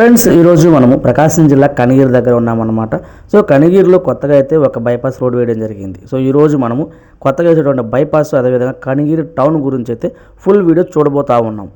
Friends ఈరోజు మనము ప్రకాశం జిల్లా కనిగిరి దగ్గర ఉన్నామన్నమాట. సో కనిగిరిలో కొత్తగా అయితే ఒక బైపాస్ రోడ్ వేయడం జరిగింది. సో ఈరోజు మనము కొత్తగా వేసేటువంటి బైపాస్ అదేవిధంగా కనిగిరి టౌన్ గురించి అయితే ఫుల్ వీడియో చూడబోతా ఉన్నాం.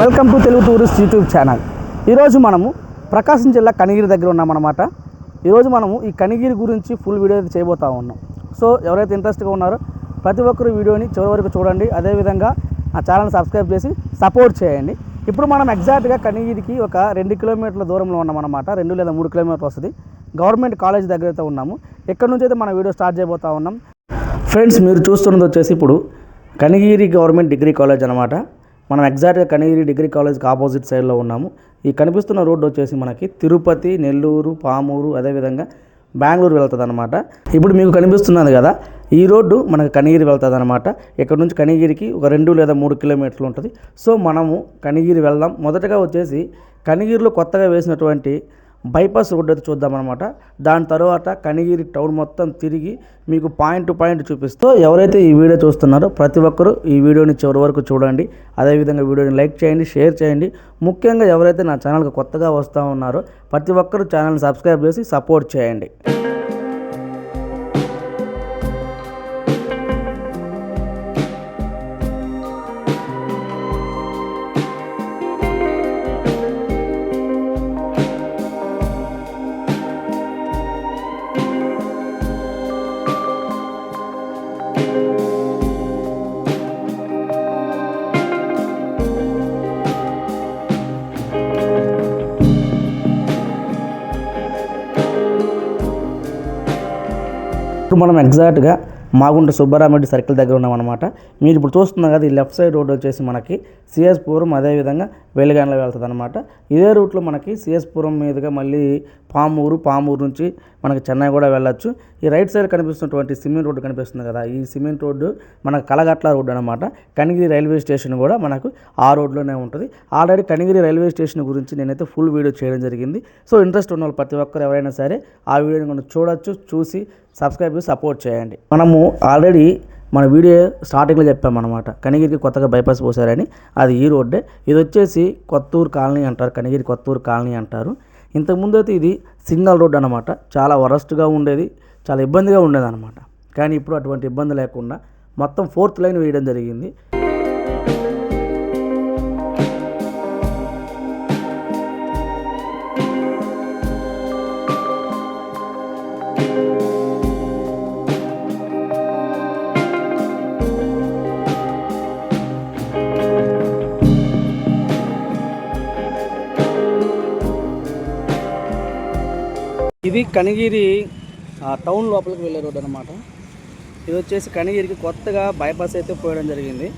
Welcome to Telugu tourist YouTube channel. ఈరోజు మనము ప్రకాశం జిల్లా కనిగిరి దగ్గర ఉన్నామన్నమాట ఈరోజు మనము ఈ కనిగిరి గురించి ఫుల్ వీడియో అయితే చేయబోతా ఉన్నాం. సో ఎవరైతే ఇంట్రెస్ట్గా ఉన్నారో ప్రతి ఒక్కరు వీడియోని చివరి వరకు చూడండి. అదేవిధంగా ఆ ఛానల్ సబ్స్క్రైబ్ చేసి సపోర్ట్ చేయండి. ఇప్పుడు మనం ఎగ్జాక్ట్గా కనిగిరికి ఒక రెండు కిలోమీటర్ల దూరంలో ఉన్నామన్నమాట రెండు లేదా మూడు కిలోమీటర్లు వస్తుంది. గవర్నమెంట్ కాలేజ్ దగ్గర అయితే ఉన్నాము. ఎక్కడి నుంచి అయితే మన వీడియో స్టార్ట్ చేయబోతా ఉన్నాం? ఫ్రెండ్స్ మీరు చూస్తున్నది వచ్చేసి ఇప్పుడు కనిగిరి గవర్నమెంట్ డిగ్రీ కాలేజ్ అనమాట మనం ఎగ్జాక్ట్గా కనిగిరి డిగ్రీ కాలేజ్కి ఆపోజిట్ సైడ్లో ఉన్నాము. ఈ కనిపిస్తున్న రోడ్డు వచ్చేసి మనకి తిరుపతి నెల్లూరు పామూరు అదేవిధంగా బెంగళూరు వెళ్తుంది అనమాట ఇప్పుడు మీకు కనిపిస్తున్నది కదా ఈ రోడ్డు మనకు కనిగిరి వెళ్తుంది అనమాట ఇక్కడ నుంచి కనిగిరికి ఒక రెండు లేదా మూడు కిలోమీటర్లు ఉంటుంది. సో మనము కనిగిరి వెళ్దాం. మొదటగా వచ్చేసి కనిగిరిలో కొత్తగా వేసినటువంటి బైపాస్ రోడ్ అయితే చూద్దామన్నమాట. దాని తర్వాత కనిగిరి టౌన్ మొత్తం తిరిగి మీకు పాయింట్ టు పాయింట్ చూపిస్తూ ఎవరైతే ఈ వీడియో చూస్తున్నారో ప్రతి ఒక్కరూ ఈ వీడియోని చివరి వరకు చూడండి. అదేవిధంగా వీడియోని లైక్ చేయండి షేర్ చేయండి. ముఖ్యంగా ఎవరైతే నా ఛానల్కి కొత్తగా వస్తూ ఉన్నారో ప్రతి ఒక్కరూ ఛానల్ని సబ్స్క్రైబ్ చేసి సపోర్ట్ చేయండి. ఇప్పుడు మనం ఎగ్జాక్ట్గా మాగుంట సుబ్బారామరెడ్డి సర్కిల్ దగ్గర ఉన్నామన్నమాట. మీరు ఇప్పుడు చూస్తున్నారు కదా ఈ లెఫ్ట్ సైడ్ రోడ్ వచ్చేసి మనకి సిఎస్ పురం అదేవిధంగా వెలుగానలో వెళ్తుంది అనమాట ఇదే రూట్లో మనకి సిఎస్ పురం మీదుగా మళ్ళీ పామూరు పామూరు నుంచి మనకి చెన్నై కూడా వెళ్ళొచ్చు. ఈ రైట్ సైడ్ కనిపిస్తున్నటువంటి సిమెంట్ రోడ్డు కనిపిస్తుంది కదా ఈ సిమెంట్ రోడ్డు మనకు కలగట్ల రోడ్డు అనమాట కనిగిరి రైల్వే స్టేషన్ కూడా మనకు ఆ రోడ్లోనే ఉంటుంది. ఆల్రెడీ కనిగిరి రైల్వే స్టేషన్ గురించి నేనైతే ఫుల్ వీడియో చేయడం జరిగింది. సో ఇంట్రెస్ట్ ఉన్న వాళ్ళు ప్రతి ఒక్కరు ఎవరైనా సరే ఆ వీడియోని కూడా చూడొచ్చు చూసి సబ్స్క్రైబ్ చేసి సపోర్ట్ చేయండి. మనము ఆల్రెడీ మన వీడియో స్టార్టింగ్లో చెప్పామన్నమాట కనిగిరికి కొత్తగా బైపాస్ పోసారని అది ఈ రోడ్డే. ఇది వచ్చేసి కొత్తూరు కాలనీ అంటారు. కనిగిరి కొత్తూరు కాలనీ అంటారు. ఇంతకుముందు అయితే ఇది సింగల్ రోడ్ అనమాట చాలా వరస్ట్గా ఉండేది. చాలా ఇబ్బందిగా ఉండేది అనమాట కానీ ఇప్పుడు అటువంటి ఇబ్బంది లేకుండా మొత్తం ఫోర్త్ లైన్ వేయడం జరిగింది. ఇది కనిగిరి టౌన్ లోపలికి వెళ్ళే రోడ్ అనమాట ఇది వచ్చేసి కనిగిరికి కొత్తగా బైపాస్ అయితే పోయడం జరిగింది.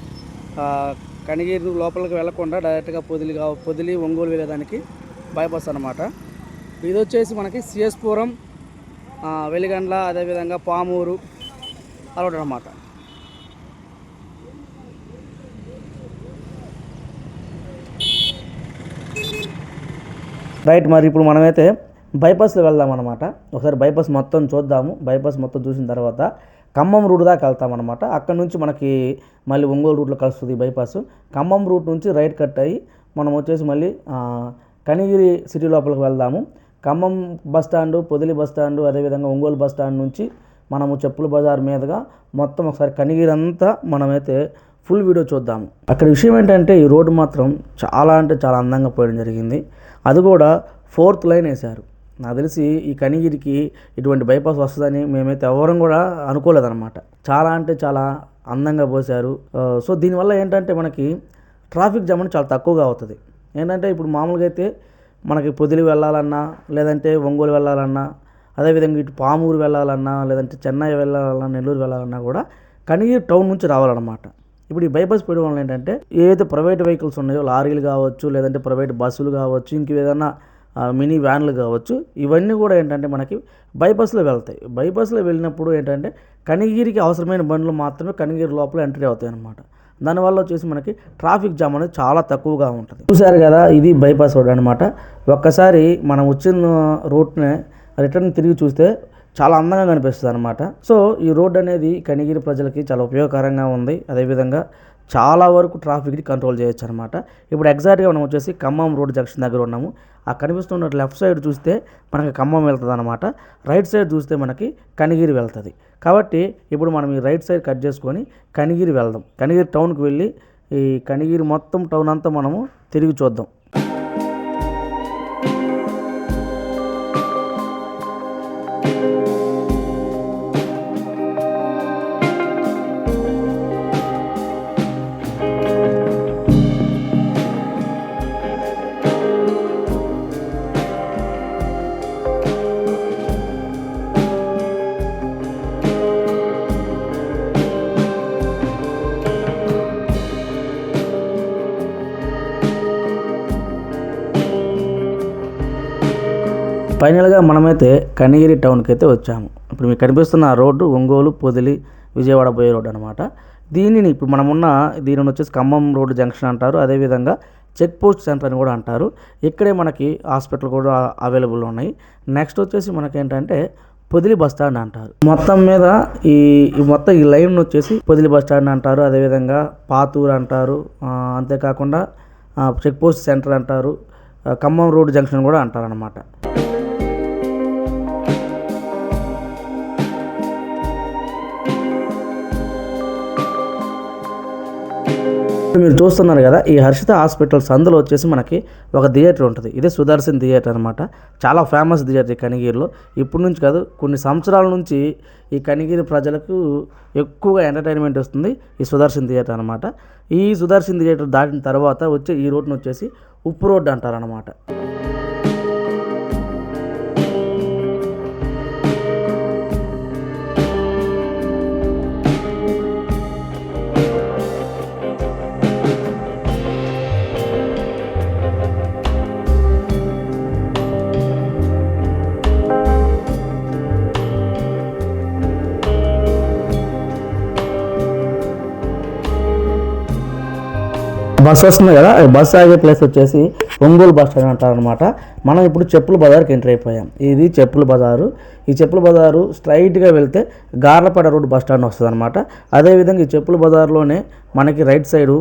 కనిగిరి లోపలికి వెళ్ళకుండా డైరెక్ట్గా పొదిలి పొదిలి ఒంగోలు వెళ్ళేదానికి బైపాస్ అనమాట ఇది వచ్చేసి మనకి సిఎస్పురం వెలిగండ్ల అదేవిధంగా పామూరు ఆ రోడ్ అనమాట రైట్ మరి ఇప్పుడు మనమైతే బైపాస్లో వెళ్దాం అనమాట ఒకసారి బైపాస్ మొత్తం చూద్దాము. బైపాస్ మొత్తం చూసిన తర్వాత ఖమ్మం రూట్ దాకా వెళ్తామన్నమాట. అనమాట అక్కడ నుంచి మనకి మళ్ళీ ఒంగోలు రూట్లో కలుస్తుంది బైపాస్. ఖమ్మం రూట్ నుంచి రైట్ కట్ అయ్యి మనం వచ్చేసి మళ్ళీ కనిగిరి సిటీ లోపలికి వెళ్దాము. Khammam bus stand Podili bus stand అదేవిధంగా ఒంగోలు బస్ స్టాండ్ నుంచి మనము చెప్పుల బజార్ మీదుగా మొత్తం ఒకసారి కనిగిరి అంతా మనమైతే ఫుల్ వీడియో చూద్దాము. అక్కడ విషయం ఏంటంటే ఈ రోడ్డు మాత్రం చాలా అంటే చాలా అందంగా పోయడం జరిగింది. అది కూడా ఫోర్త్ లైన్ వేశారు. నాకు తెలిసి ఈ కనిగిరికి ఇటువంటి బైపాస్ వస్తుందని మేమైతే ఎవరం కూడా అనుకోలేదన్నమాట. చాలా అంటే చాలా అందంగా పోసారు సో దీనివల్ల ఏంటంటే మనకి ట్రాఫిక్ జామ్ అనేది చాలా తక్కువగా అవుతుంది. ఏంటంటే ఇప్పుడు మామూలుగా అయితే మనకి పొదిలి వెళ్ళాలన్నా లేదంటే ఒంగోలు వెళ్ళాలన్నా అదేవిధంగా ఇటు పామూరు వెళ్ళాలన్నా లేదంటే చెన్నై వెళ్ళాలన్నా నెల్లూరు వెళ్ళాలన్నా కూడా కనిగిరి టౌన్ నుంచి రావాలన్నమాట. ఇప్పుడు ఈ బైపాస్ పోయడం వల్ల ఏంటంటే ఏదైతే ప్రైవేట్ వెహికల్స్ ఉన్నాయో లారీలు కావచ్చు లేదంటే ప్రైవేట్ బస్సులు కావచ్చు ఇంక ఏదైనా మినీ వ్యాన్లు కావచ్చు ఇవన్నీ కూడా ఏంటంటే మనకి బైపాస్లో వెళ్తాయి. బైపాస్లో వెళ్ళినప్పుడు ఏంటంటే కనిగిరికి అవసరమైన బండ్లు మాత్రమే కనిగిరి లోపల ఎంట్రీ అవుతాయి అన్నమాట. దానివల్ల వచ్చేసి మనకి ట్రాఫిక్ జామ్ అనేది చాలా తక్కువగా ఉంటుంది. చూసారు కదా ఇది బైపాస్ రోడ్ అనమాట ఒక్కసారి మనం వచ్చిన రూట్ని రిటర్న్ తిరిగి చూస్తే చాలా అందంగా కనిపిస్తుంది అనమాట సో ఈ రోడ్ అనేది కనిగిరి ప్రజలకి చాలా ఉపయోగకరంగా ఉంది. అదేవిధంగా చాలా వరకు ట్రాఫిక్ని కంట్రోల్ చేయొచ్చు అనమాట ఇప్పుడు ఎగ్జాక్ట్గా మనం వచ్చేసి ఖమ్మం రోడ్ జంక్షన్ దగ్గర ఉన్నాము. ఆ కనిపిస్తున్న లెఫ్ట్ సైడ్ చూస్తే మనకి ఖమ్మం వెళ్తుంది అనమాట రైట్ సైడ్ చూస్తే మనకి కనిగిరి వెళ్తుంది. కాబట్టి ఇప్పుడు మనం ఈ రైట్ సైడ్ కట్ చేసుకొని కనిగిరి వెళ్దాం. కనిగిరి టౌన్కి వెళ్ళి ఈ కనిగిరి మొత్తం టౌన్ అంతా మనము తిరిగి చూద్దాం. ఫైనల్గా మనమైతే కనిగిరి టౌన్కి అయితే వచ్చాము. ఇప్పుడు మీకు కనిపిస్తున్న రోడ్డు ఒంగోలు పొదిలి విజయవాడ పోయే రోడ్డు అనమాట దీనిని ఇప్పుడు మనమున్న దీనిని వచ్చేసి ఖమ్మం రోడ్డు జంక్షన్ అంటారు. అదేవిధంగా చెక్ పోస్ట్ సెంటర్ అని కూడా అంటారు. ఇక్కడే మనకి హాస్పిటల్ కూడా అవైలబుల్ ఉన్నాయి. నెక్స్ట్ వచ్చేసి మనకి ఏంటంటే పొదిలి బస్ స్టాండ్ అంటారు. మొత్తం మీద ఈ ఈ మొత్తం ఈ లైన్ వచ్చేసి పొదిలి బస్ స్టాండ్ అంటారు. అదేవిధంగా పాతూరు అంటారు. అంతేకాకుండా చెక్ పోస్ట్ సెంటర్ అంటారు. ఖమ్మం రోడ్ జంక్షన్ కూడా అంటారు అనమాట మీరు చూస్తున్నారు కదా ఈ హర్షిత హాస్పిటల్స్ అందులో వచ్చేసి మనకి ఒక థియేటర్ ఉంటుంది. ఇదే సుదర్శన్ థియేటర్ అనమాట చాలా ఫేమస్ థియేటర్ ఈ కనిగిరిలో. ఇప్పటి నుంచి కాదు కొన్ని సంవత్సరాల నుంచి ఈ కనిగిరి ప్రజలకు ఎక్కువగా ఎంటర్టైన్మెంట్ వస్తుంది ఈ సుదర్శన్ థియేటర్ అనమాట ఈ సుదర్శన్ థియేటర్ దాటిన తర్వాత వచ్చే ఈ రోడ్ను వచ్చేసి ఉప్పు రోడ్డు అంటారనమాట బస్ వస్తుంది కదా బస్సు బస్ ఆగే ప్లేస్ వచ్చేసి ఒంగోలు బస్ స్టాండ్ అంటారనమాట మనం ఇప్పుడు చెప్పుల బజార్కి ఎంటర్ అయిపోయాం. ఇది చెప్పుల బజారు. ఈ చెప్పుల బజారు స్ట్రైట్గా వెళ్తే గార్లపేట రోడ్ బస్ స్టాండ్ వస్తుంది అనమాట అదేవిధంగా ఈ చెప్పుల బజార్లోనే మనకి రైట్ సైడు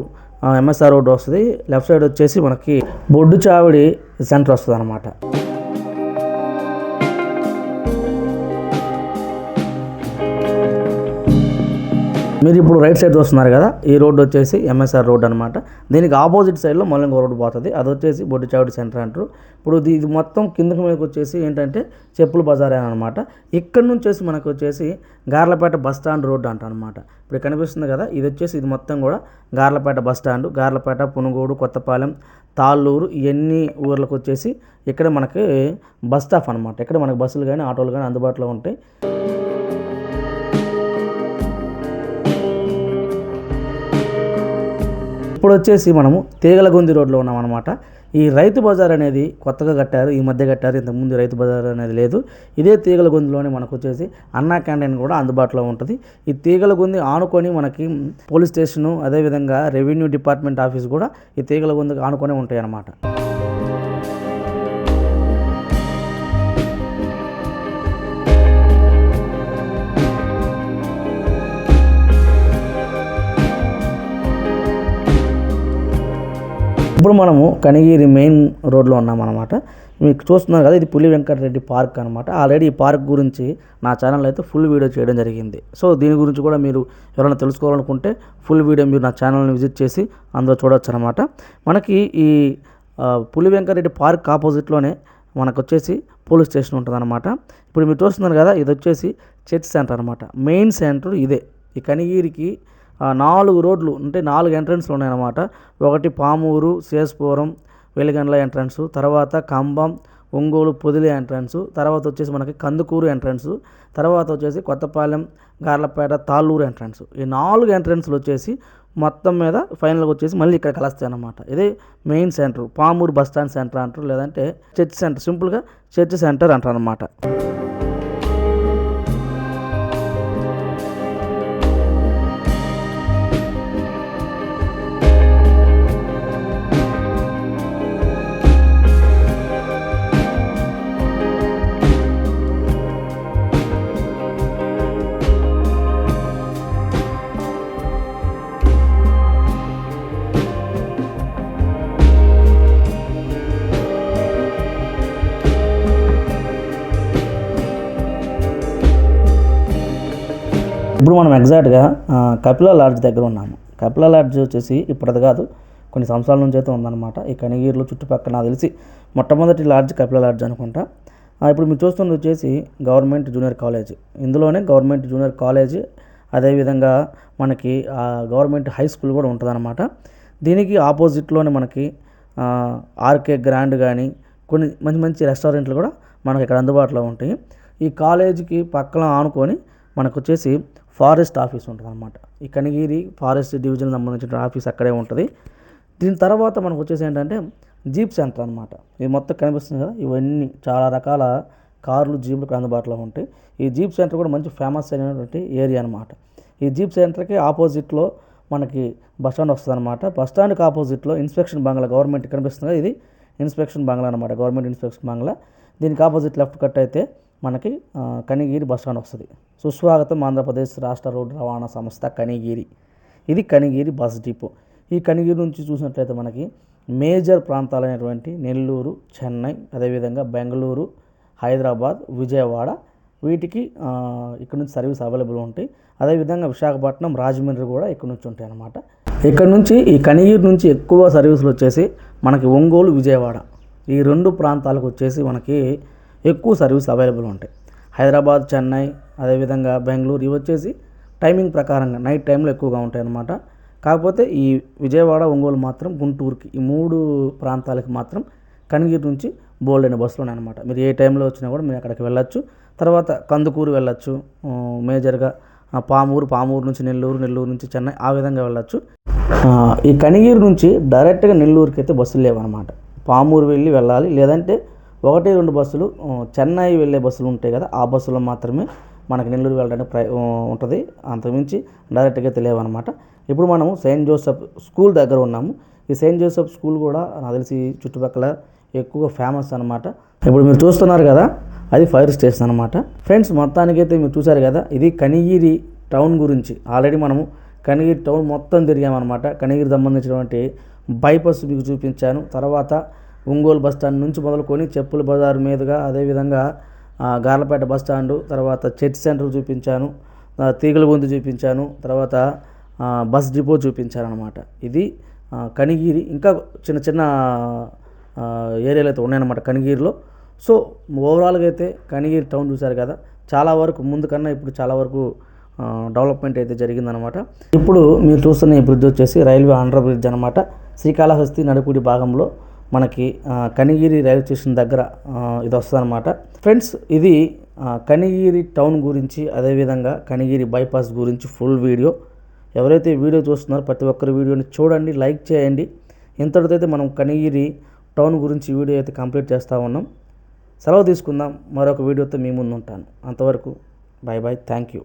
ఎంఎస్ఆర్ రోడ్ వస్తుంది. లెఫ్ట్ సైడ్ వచ్చేసి మనకి బొడ్డు చావిడి సెంటర్ వస్తుంది అనమాట మీరు ఇప్పుడు రైట్ సైడ్ చూస్తున్నారు కదా ఈ రోడ్డు వచ్చేసి ఎంఎస్ఆర్ రోడ్ అనమాట దీనికి ఆపోజిట్ సైడ్లో మళ్ళీ ఇంకో రోడ్ పోతుంది. అది వచ్చేసి బొడ్డు చావిడి సెంటర్ అంటారు. ఇప్పుడు ఇది ఇది మొత్తం కిందకి మీదకి వచ్చేసి ఏంటంటే చెప్పుల బజార్ అనమాట ఇక్కడ నుంచి వచ్చేసి మనకు వచ్చేసి గార్లపేట బస్ స్టాండ్ రోడ్ అంట అనమాట ఇప్పుడు కనిపిస్తుంది కదా ఇది వచ్చేసి ఇది మొత్తం కూడా గార్లపేట బస్ స్టాండ్ గార్లపేట పునుగోడు కొత్తపాలెం తాళ్ళూరు ఇవన్నీ ఊర్లకు వచ్చేసి ఇక్కడ మనకి బస్ స్టాప్ అనమాట ఇక్కడ మనకి బస్సులు కానీ ఆటోలు కానీ అందుబాటులో ఉంటాయి. ఇప్పుడు వచ్చేసి మనము తీగలగొంది రోడ్లో ఉన్నాం అనమాట ఈ రైతు బజార్ అనేది కొత్తగా కట్టారు ఈ మధ్య కట్టారు ఇంతకుముందు రైతు బజార్ అనేది లేదు. ఇదే తీగలగొందిలోనే మనకు వచ్చేసి అన్నా క్యాంటీన్ కూడా అందుబాటులో ఉంటుంది. ఈ తీగలగొంది ఆనుకొని మనకి పోలీస్ స్టేషను అదేవిధంగా రెవెన్యూ డిపార్ట్మెంట్ ఆఫీస్ కూడా ఈ తీగలగొందికి ఆనుకొని ఉంటాయి అన్నమాట ఇప్పుడు మనము కనిగిరి మెయిన్ రోడ్లో ఉన్నామన్నమాట. మీకు చూస్తున్నారు కదా ఇది పులి వెంకటరెడ్డి పార్క్ అనమాట ఆల్రెడీ ఈ పార్క్ గురించి నా ఛానల్ అయితే ఫుల్ వీడియో చేయడం జరిగింది. సో దీని గురించి కూడా మీరు ఎవరైనా తెలుసుకోవాలనుకుంటే ఫుల్ వీడియో మీరు నా ఛానల్ని విజిట్ చేసి అందులో చూడవచ్చు అనమాట మనకి ఈ పులి వెంకటరెడ్డి పార్క్ ఆపోజిట్లోనే మనకు వచ్చేసి పోలీస్ స్టేషన్ ఉంటుందన్నమాట. ఇప్పుడు మీరు చూస్తున్నారు కదా ఇది వచ్చేసి చర్చ్ సెంటర్ అనమాట మెయిన్ సెంటర్ ఇదే. ఈ కనిగిరికి నాలుగు రోడ్లు అంటే నాలుగు ఎంట్రన్స్లు ఉన్నాయన్నమాట. ఒకటి పామూరు శేషపురం వెలిగండ్ల ఎంట్రన్స్ తర్వాత కంబం ఒంగోలు పొదిలి ఎంట్రన్స్ తర్వాత వచ్చేసి మనకి కందుకూరు ఎంట్రన్స్ తర్వాత వచ్చేసి కొత్తపాలెం గార్లపేట తాళ్ళూరు ఎంట్రన్స్. ఈ నాలుగు ఎంట్రన్స్లు వచ్చేసి మొత్తం మీద ఫైనల్గా వచ్చేసి మళ్ళీ ఇక్కడ కలుస్తాయి అన్నమాట ఇదే main centre Pamuru bus stand centre అంటారు లేదంటే చర్చ్ సెంటర్ సింపుల్గా చర్చ్ సెంటర్ అంటారు అనమాట ఇప్పుడు మనం ఎగ్జాక్ట్గా కపిల లాడ్జ్ దగ్గర ఉన్నాము. కపిల లాడ్జ్ వచ్చేసి ఇప్పటిది కాదు కొన్ని సంవత్సరాల నుంచి అయితే ఉందన్నమాట. ఈ కనిగిరిలో చుట్టుపక్కల నాకు తెలిసి మొట్టమొదటి లాడ్జ్ కపిల లాడ్జ్ అనుకుంటా. ఇప్పుడు మీరు చూస్తుంది వచ్చేసి గవర్నమెంట్ జూనియర్ కాలేజ్. ఇందులోనే గవర్నమెంట్ జూనియర్ కాలేజ్ అదేవిధంగా మనకి గవర్నమెంట్ హై స్కూల్ కూడా ఉంటుందన్నమాట. దీనికి ఆపోజిట్లోనే మనకి ఆర్కే గ్రాండ్ కానీ కొన్ని మంచి మంచి రెస్టారెంట్లు కూడా మనకి ఇక్కడ అందుబాటులో ఉంటాయి. ఈ కాలేజీకి పక్కన ఆనుకొని మనకు వచ్చేసి ఫారెస్ట్ ఆఫీస్ ఉంటుంది అనమాట ఈ కనిగిరి ఫారెస్ట్ డివిజన్ సంబంధించిన ఆఫీస్ అక్కడే ఉంటుంది. దీని తర్వాత మనకు వచ్చేసి ఏంటంటే జీప్ సెంటర్ అనమాట ఇది మొత్తం కనిపిస్తుంది కదా ఇవన్నీ చాలా రకాల కార్లు జీపులు ఇక్కడ అందుబాటులో ఉంటాయి. ఈ జీప్ సెంటర్ కూడా మంచి ఫేమస్ అయినటువంటి ఏరియా అనమాట ఈ జీప్ సెంటర్కి ఆపోజిట్లో మనకి బస్ స్టాండ్ వస్తుంది అనమాట బస్ స్టాండ్కి ఆపోజిట్లో ఇన్స్పెక్షన్ బంగ్లా గవర్నమెంట్ కనిపిస్తుంది ఇది ఇన్స్పెక్షన్ బంగ్లా అనమాట గవర్నమెంట్ ఇన్స్పెక్షన్ బంగ్లా. దీనికి ఆపోజిట్ లెఫ్ట్ కట్ అయితే మనకి కనిగిరి బస్ స్టాండ్ వస్తుంది. సుస్వాగతం ఆంధ్రప్రదేశ్ రాష్ట్ర రోడ్డు రవాణా సంస్థ కనిగిరి. ఇది కనిగిరి బస్ డిపో. ఈ కనిగిరి నుంచి చూసినట్లయితే మనకి మేజర్ ప్రాంతాలైనటువంటి నెల్లూరు చెన్నై అదేవిధంగా బెంగళూరు హైదరాబాద్ విజయవాడ వీటికి ఇక్కడ నుంచి సర్వీస్ అవైలబుల్ ఉంటాయి. అదేవిధంగా విశాఖపట్నం రాజమండ్రి కూడా ఇక్కడ నుంచి ఉంటాయి అన్నమాట ఇక్కడ నుంచి ఈ కనిగిరి నుంచి ఎక్కువ సర్వీసులు వచ్చేసి మనకి ఒంగోలు విజయవాడ. ఈ రెండు ప్రాంతాలకు వచ్చేసి మనకి ఎక్కువ సర్వీస్ అవైలబుల్ ఉంటాయి. హైదరాబాద్ చెన్నై అదేవిధంగా బెంగళూరు ఇవి వచ్చేసి టైమింగ్ ప్రకారంగా నైట్ టైంలో ఎక్కువగా ఉంటాయి అన్నమాట కాకపోతే ఈ విజయవాడ ఒంగోలు మాత్రం గుంటూరుకి ఈ మూడు ప్రాంతాలకి మాత్రం కనిగిరి నుంచి బోల్డ్ అయిన బస్సులు ఉన్నాయన్నమాట. మీరు ఏ టైంలో వచ్చినా కూడా మీరు అక్కడికి వెళ్ళొచ్చు. తర్వాత కందుకూరు వెళ్ళొచ్చు. మేజర్గా పామూరు పామూరు నుంచి నెల్లూరు నెల్లూరు నుంచి చెన్నై ఆ విధంగా వెళ్ళొచ్చు. ఈ కనిగిరి నుంచి డైరెక్ట్గా నెల్లూరుకి అయితే బస్సులు లేవన్నమాట. పామూరు వెళ్ళి వెళ్ళాలి లేదంటే ఒకటి రెండు బస్సులు చెన్నై వెళ్ళే బస్సులు ఉంటాయి కదా ఆ బస్సులో మాత్రమే మనకి నెల్లూరు వెళ్ళడానికి ప్రయ ఉంటుంది. అంతకుమించి డైరెక్ట్గా తెలియవన్నమాట. ఇప్పుడు మనము సెయింట్ జోసెఫ్ స్కూల్ దగ్గర ఉన్నాము. ఈ సెయింట్ జోసెఫ్ స్కూల్ కూడా నాకు తెలిసి చుట్టుపక్కల ఎక్కువగా ఫేమస్ అనమాట ఇప్పుడు మీరు చూస్తున్నారు కదా అది ఫైర్ స్టేషన్ అనమాట ఫ్రెండ్స్ మొత్తానికైతే మీరు చూసారు కదా ఇది కనిగిరి టౌన్ గురించి. ఆల్రెడీ మనము కనిగిరి టౌన్ మొత్తం తిరిగామన్నమాట. కనిగిరి సంబంధించినటువంటి బైపాస్ మీకు చూపించాను. తర్వాత ఒంగోలు బస్ స్టాండ్ నుంచి మొదలుకొని చెప్పుల బజార్ మీదుగా అదేవిధంగా గార్లపేట బస్ తర్వాత చర్చ్ సెంటర్ చూపించాను ఆ, చూపించాను తర్వాత బస్ డిపో చూపించాను అనమాట ఇది కనిగిరి ఇంకా చిన్న చిన్న ఏరియాలు అయితే ఉన్నాయన్నమాట కనిగిరిలో. సో ఓవరాల్గా అయితే కనిగిరి టౌన్ చూశారు కదా చాలా వరకు ముందు కన్నా ఇప్పుడు చాలా వరకు డెవలప్మెంట్ అయితే జరిగిందనమాట ఇప్పుడు మీరు చూస్తున్న ఈ బ్రిడ్జ్ వచ్చేసి రైల్వే అండర్ బ్రిడ్జ్ అనమాట శ్రీకాళహస్తి నడుపుడి భాగంలో. మనకి కనిగిరి రైల్వే స్టేషన్ దగ్గర ఇది వస్తుందన్నమాట. ఫ్రెండ్స్ ఇది కనిగిరి టౌన్ గురించి అదేవిధంగా కనిగిరి బైపాస్ గురించి ఫుల్ వీడియో. ఎవరైతే వీడియో చూస్తున్నారో ప్రతి ఒక్కరి వీడియోని చూడండి లైక్ చేయండి. ఇంతటితో అయితే మనం కనిగిరి టౌన్ గురించి వీడియో అయితే కంప్లీట్ చేస్తూ ఉన్నాం. సెలవు తీసుకుందాం. మరొక వీడియోతో మీ ముందు ఉంటాను అంతవరకు బాయ్ బాయ్ థ్యాంక్ యూ.